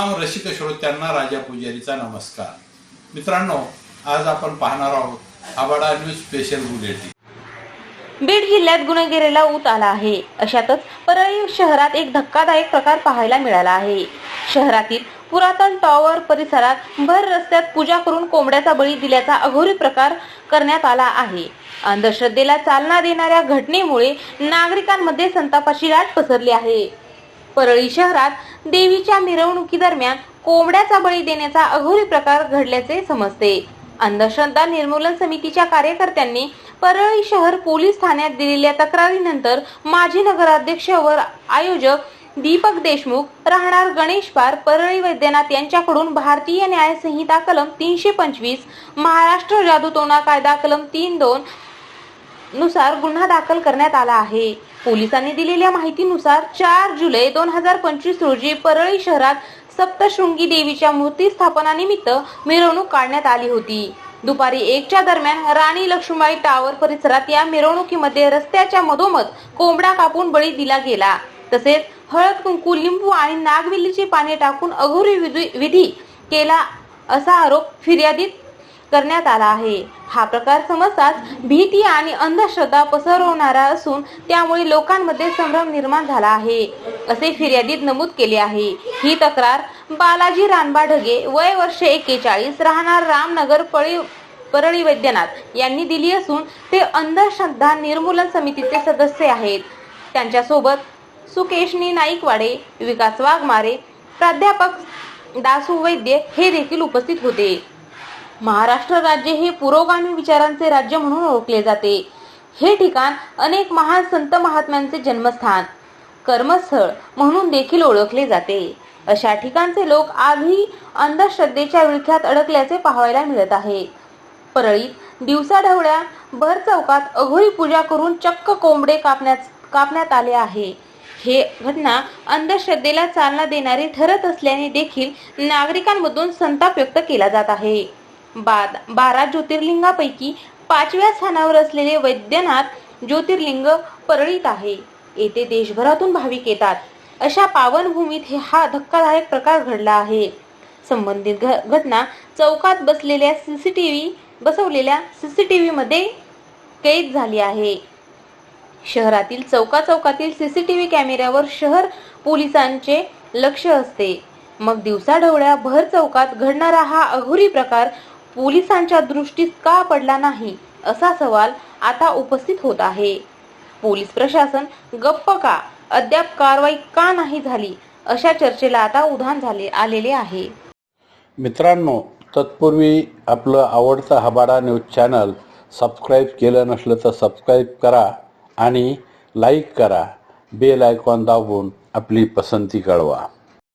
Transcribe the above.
रसिक श्रोत्यांना राजा पुजारीचा नमस्कार. मित्रांनो आज आपण पाहणार आहोत आबाडा न्यूज स्पेशल बुलेटिन. बीड जिल्ह्यात गुन्हेगिरीला ऊत आला आहे. अशातच परळी शहरात एक धक्कादायक प्रकार पाहायला मिळाला आहे. शहरातील पुरातन टॉवर परिसरात भर रस्त्यात पूजा करून कोंबड्याचा बळी दिल्याचा अघोरी प्रकार करण्यात आला आहे. अंधश्रद्धेला चालना देणाऱ्या घटनेमुळे नागरिकांमध्ये संतापाची लाट पसरली आहे. परळी शहरात देवीच्या मिरवणुकीदरम्यान कोंबड्याचा बळी देण्याचा अघोरी प्रकार घडल्याचे समजते. अंधश्रद्धा निर्मूलन समितीच्या कार्यकर्त्यांनी परळी शहर पोलीस ठाण्यात दिलेल्या तक्रारीनंतर माजी नगराध्यक्ष व आयोजक दीपक देशमुख राहणार गणेश पार परळी वैद्यनाथ यांच्याकडून भारतीय न्याय संहिता कलम तीनशे पंचवीस महाराष्ट्र जादूटोणा कायदा कलम तीन दोन नुसार गुन्हा दाखल करण्यात आला आहे. पोलिसांनी दिलेल्या माहितीनुसार चार जुलै दोन हजार पंचवीस रोजी परळी शहरात सप्तशृंगी देवीच्या मूर्ती स्थापनानिमित्त मिरवणूक काढण्यात आली होती. दुपारी एकच्या दरम्यान राणी लक्ष्मीबाई टावर परिसरात या मिरवणुकीमध्ये रस्त्याच्या मधोमध कोंबडा कापून बळी दिला गेला. तसेच हळद कुंकू लिंबू आणि नागवेलीची पाने टाकून अघोरी विधी- विधी केला असा आरोप फिर्यादीत करण्यात आला आहे. हा प्रकार समजताच भीती आणि अंधश्रद्धा पसरवणारा असून त्यामुळे लोकांमध्ये संभ्रम निर्माण झाला आहे. असे फिर्यादीत नमूद केले आहे. ही तक्रार बालाजी रानबा ढगे वय वर्ष एक्केचाळीस राहणार रामनगर पळी परळी वैद्यनाथ यांनी दिली असून ते अंधश्रद्धा निर्मूलन समितीचे सदस्य आहेत. त्यांच्यासोबत सुकेशनी नाईकवाडे विकास वाघमारे प्राध्यापक दासू वैद्य हे देखील उपस्थित होते. महाराष्ट्र राज्य हे पुरोगामी विचारांचे राज्य म्हणून ओळखले जाते. हे ठिकाण अनेक महान संत महात्म्यांचे जन्मस्थान कर्मस्थळ म्हणून देखील ओळखले जाते. अशा ठिकाणचे लोक आजही अंधश्रद्धेच्या विळख्यात अडकल्याचे पाहायला मिळत आहे. परळीत दिवसाढवळ्या भर चौकात अघोरी पूजा करून चक्क कोंबडे कापण्यात कापण्यात आले आहे. हे घटना अंधश्रद्धेला चालना देणारी ठरत असल्याने देखील नागरिकांमधून संताप व्यक्त केला जात आहे. बाद. बारा ज्योतिर्लिंगापैकी पाचव्या स्थानावर असलेले वैद्यनाथ ज्योतिर्लिंग परळीत आहे. येथे देशभरातून भाविक येतात. अशा पावनभूमीत हे हा धक्कादायक प्रकार घडला आहे. संबंधित घ- घटना चौकात बसलेल्या सीसीटीव्ही बसवलेल्या सीसीटीव्ही मध्ये कैद झाली आहे. शहरातील चौका चौकातील सीसीटीव्ही कॅमेऱ्यावर शहर पोलिसांचे लक्ष असते. मग दिवसाढवळ्या भर चौकात घडणारा हा अघोरी प्रकार पोलिसांच्या दृष्टीत का पडला नाही असा सवाल आता उपस्थित होत आहे. पोलीस प्रशासन गप्प का? अद्याप कारवाई का नाही झाली? अशा चर्चेला आता उधाण झाले आलेले आहे. मित्रांनो तत्पूर्वी आपलं आवडतं हबाडा न्यूज चॅनल सबस्क्राईब केलं नसलं तर सबस्क्राईब करा आणि लाईक करा. बेल आयकॉन दाबून आपली पसंती कळवा.